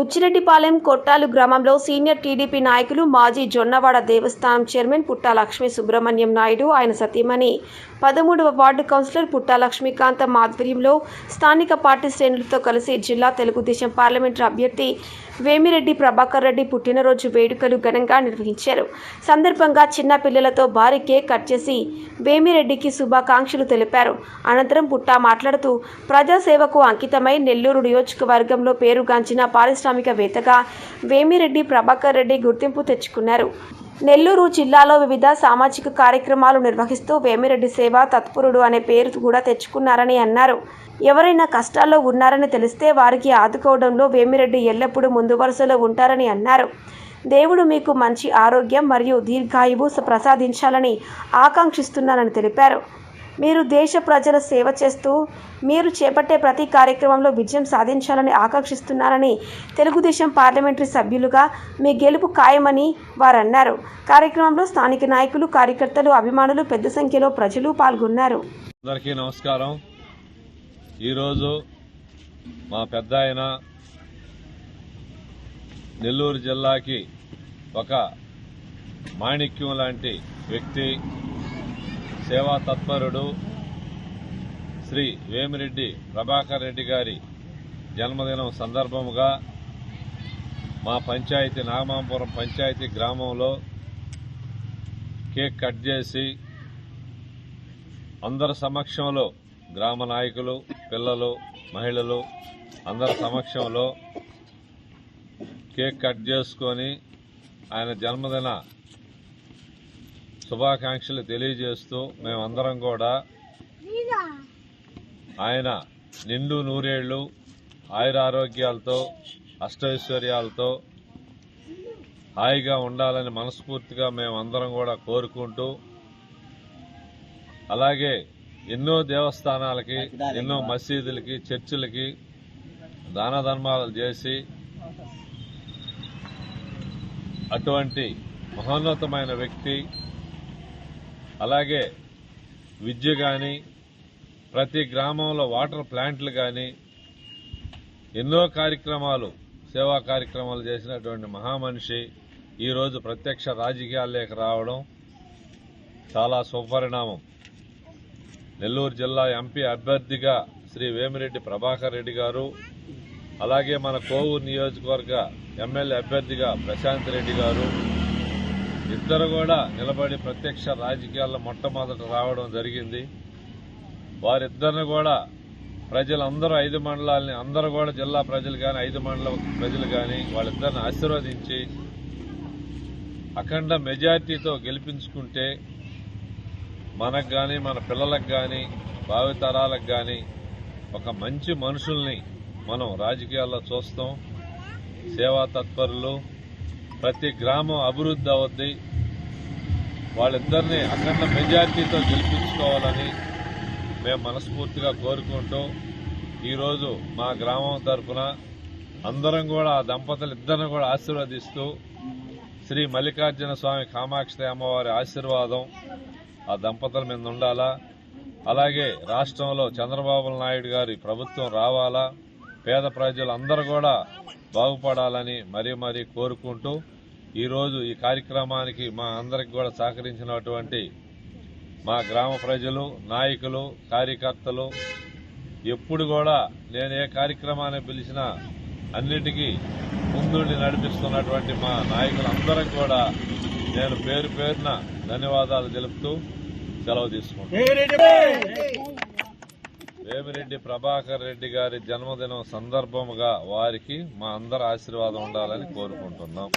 బుచ్చిరెడ్డిపాలెం కొట్టాలు గ్రామంలో senior TDP నాయకులు మాజీ జొన్నవాడ దేవస్థానం చైర్మన్ పుట్టా లక్ష్మీ సుబ్రహ్మణ్యం నాయుడు ఆయన సతీమణి పదమూడవ వార్డు కౌన్సిలర్ పుట్టా లక్ష్మీకాంతం ఆధ్వర్యంలో స్థానిక పార్టీ శ్రేణులతో కలిసి జిల్లా తెలుగుదేశం పార్లమెంటు అభ్యర్థి వేమిరెడ్డి ప్రభాకర్ రెడ్డి పుట్టినరోజు వేడుకలు ఘనంగా నిర్వహించారు. సందర్భంగా చిన్న పిల్లలతో భారీ కేక్ కట్ చేసి వేమిరెడ్డికి శుభాకాంక్షలు తెలిపారు. అనంతరం పుట్టా మాట్లాడుతూ ప్రజాసేవకు అంకితమై నెల్లూరు నియోజకవర్గంలో పేరుగాంచిన పారిశ్రామికవేత్తగా వేమిరెడ్డి ప్రభాకర్ రెడ్డి గుర్తింపు తెచ్చుకున్నారు. నెల్లూరు జిల్లాలో వివిధ సామాజిక కార్యక్రమాలు నిర్వహిస్తూ వేమిరెడ్డి సేవ తత్పరుడు అనే పేరు కూడా తెచ్చుకున్నారని అన్నారు. ఎవరైనా కష్టాల్లో ఉన్నారని తెలిస్తే వారికి ఆదుకోవడంలో వేమిరెడ్డి ఎల్లప్పుడూ ముందు వరుసలో ఉంటారని అన్నారు. దేవుడు మీకు మంచి ఆరోగ్యం మరియు దీర్ఘాయువు ప్రసాదించాలని ఆకాంక్షిస్తున్నానని తెలిపారు. మీరు దేశ ప్రజల సేవ చేస్తూ మీరు చేపట్టే ప్రతి కార్యక్రమంలో విజయం సాధించాలని ఆకాంక్షిస్తున్నారని తెలుగుదేశం పార్లమెంటరీ సభ్యులుగా మీ గెలుపు ఖాయమని వారన్నారు. కార్యక్రమంలో స్థానిక నాయకులు కార్యకర్తలు అభిమానులు పెద్ద సంఖ్యలో ప్రజలు పాల్గొన్నారు. అందరికీ నమస్కారం. ఈరోజు మా పెద్ద ఆయన నెల్లూరు జిల్లాకి ఒక మాణిక్యం లాంటి వ్యక్తి సేవా తత్పరుడు శ్రీ వేమిరెడ్డి ప్రభాకర్ రెడ్డి గారి జన్మదినం సందర్భముగా మా పంచాయతీ నాగమాంపురం పంచాయతీ గ్రామంలో కేక్ కట్ చేసి అందరి సమక్షంలో గ్రామ నాయకులు పిల్లలు మహిళలు అందరి సమక్షంలో కేక్ కట్ చేసుకొని ఆయన జన్మదిన శుభాకాంక్షలు తెలియజేస్తూ మేమందరం కూడా ఆయన నిండు నూరేళ్ళు ఆయురారోగ్యాలతో అష్టైశ్వర్యాలతో హాయిగా ఉండాలని మనస్ఫూర్తిగా మేమందరం కూడా కోరుకుంటూ అలాగే ఎన్నో దేవస్థానాలకి ఎన్నో మసీదులకి చర్చిలకి దాన ధర్మాలు చేసి అటువంటి మహోన్నతమైన వ్యక్తి అలాగే విద్య కానీ ప్రతి గ్రామంలో వాటర్ ప్లాంట్లు కానీ ఎన్నో కార్యక్రమాలు సేవా కార్యక్రమాలు చేసినటువంటి మహామనిషి ఈరోజు ప్రత్యక్ష రాజకీయాల్లోకి రావడం చాలా సుపరిణామం. నెల్లూరు జిల్లా ఎంపీ అభ్యర్థిగా శ్రీ వేమిరెడ్డి ప్రభాకర్ రెడ్డి గారు అలాగే మన కోవూరు నియోజకవర్గ ఎమ్మెల్యే అభ్యర్థిగా ప్రశాంత్ రెడ్డి గారు ఇద్దరు కూడా నిలబడి ప్రత్యక్ష రాజకీయాల్లో మొట్టమొదట రావడం జరిగింది. వారిద్దరిని కూడా ప్రజలందరూ ఐదు మండలాలని అందరూ కూడా జిల్లా ప్రజలు కానీ ఐదు మండల ప్రజలు కానీ వాళ్ళిద్దరిని ఆశీర్వదించి అఖండ మెజార్టీతో గెలిపించుకుంటే మనకు కానీ మన పిల్లలకు కానీ భావితరాలకు కానీ ఒక మంచి మనుషుల్ని మనం రాజకీయాల్లో చూస్తాం. సేవా తత్పరులు ప్రతి గ్రామం అభివృద్ధి అవుద్ది. వాళ్ళిద్దరిని అఖండ మెజార్టీతో గెలిపించుకోవాలని మేము మనస్ఫూర్తిగా కోరుకుంటూ ఈరోజు మా గ్రామం తరఫున అందరం కూడా ఆ దంపతులు ఇద్దరిని కూడా ఆశీర్వదిస్తూ శ్రీ మల్లికార్జున స్వామి కామాక్షి అమ్మవారి ఆశీర్వాదం ఆ దంపతుల మీద ఉండాలా? అలాగే రాష్ట్రంలో చంద్రబాబు నాయుడు గారి ప్రభుత్వం రావాలా? పేద ప్రజలందరూ కూడా బాగుపడాలని మరీ మరీ కోరుకుంటూ ఈరోజు ఈ కార్యక్రమానికి మా అందరికి కూడా సహకరించినటువంటి మా గ్రామ ప్రజలు నాయకులు కార్యకర్తలు ఎప్పుడు కూడా నేను ఏ కార్యక్రమాన్ని పిలిచినా అన్నిటికీ ముందుండి నడిపిస్తున్నటువంటి మా నాయకులందరం కూడా నేను పేరు పేరున ధన్యవాదాలు తెలుపుతూ సెలవు తీసుకుంటాను వేమిరెడ్డి ప్రభాకర్ రెడ్డి గారి జన్మదినం సందర్భముగా వారికి మా అందరి ఆశీర్వాదం ఉండాలని కోరుకుంటున్నాం.